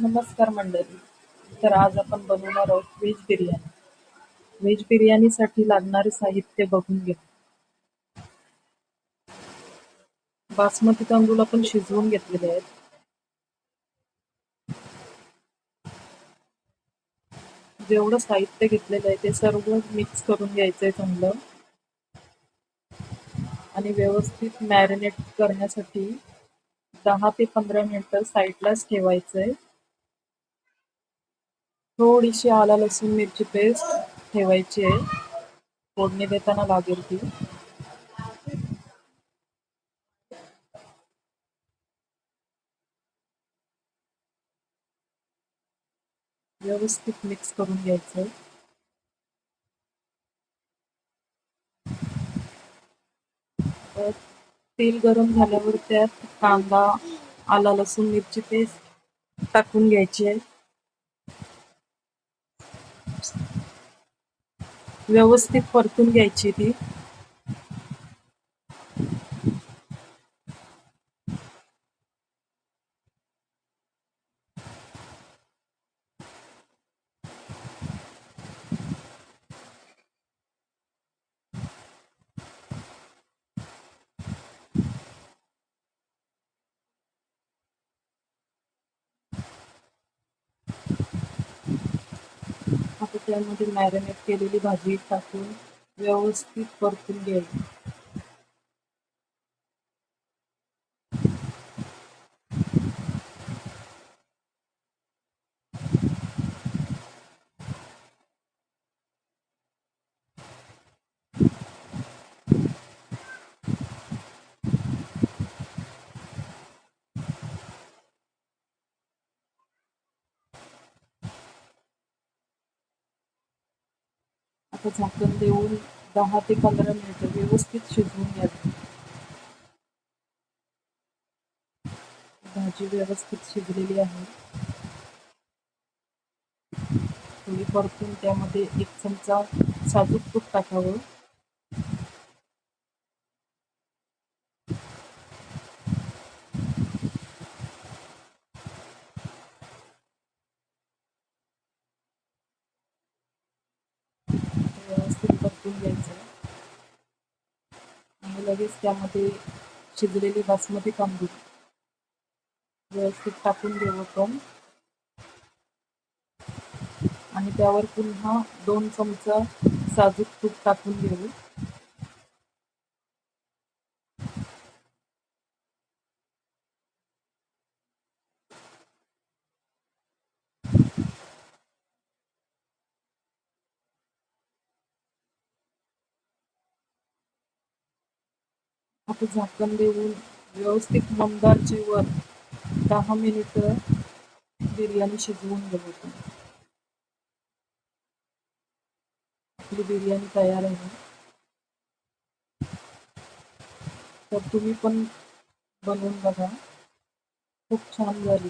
नमस्कार मंडळी. तर आज आपण बनवणार आहोत व्हेज बिर्याणी. व्हेज बिर्याणीसाठी लागणारे साहित्य बघून घेऊ बासमती तांदूळ आपण शिजवून घेतलेले आहेत. जेवढं साहित्य घेतलेलं आहे ते सर्व मिक्स करून घ्यायचं आहे चांगलं. आणि व्यवस्थित मॅरिनेट करण्यासाठी दहा ते पंधरा मिनिटं साईडलाच ठेवायचं आहे थोडीशी आला लसूण मिरची पेस्ट ठेवायची आहे. फोडणी देताना लागेल ती. व्यवस्थित मिक्स करून घ्यायचं तेल गरम झाल्यावर त्यात कांदा आला लसूण मिरची पेस्ट टाकून घ्यायची आहे. व्यवस्थित परतून घ्यायची ती. त्यामध्ये मॅरिनेट केलेली भाजी टाकून व्यवस्थित परतून घ्यायची. आता झाकण देऊन दहा ते पंधरा मिनिटं व्यवस्थित शिजवून घ्यायचं भाजी व्यवस्थित शिजलेली आहे. थोडी परतून त्यामध्ये एक चमचा साजूक तूप टाकावं व्यवस्थित परतून घ्यायचं. आणि लगेच त्यामध्ये शिजलेली बासमती तांदूळ व्यवस्थित टाकून घेऊ आपण. आणि त्यावर पुन्हा दोन चमचा साजूक तूप टाकून घेऊ आपण झाकण देऊन व्यवस्थित मंदारचीवर दहा मिनिटं बिर्याणी शिजवून घेऊ. आपली बिर्याणी तयार आहे. तर तुम्ही पण बनवून बघा. खूप छान झाली.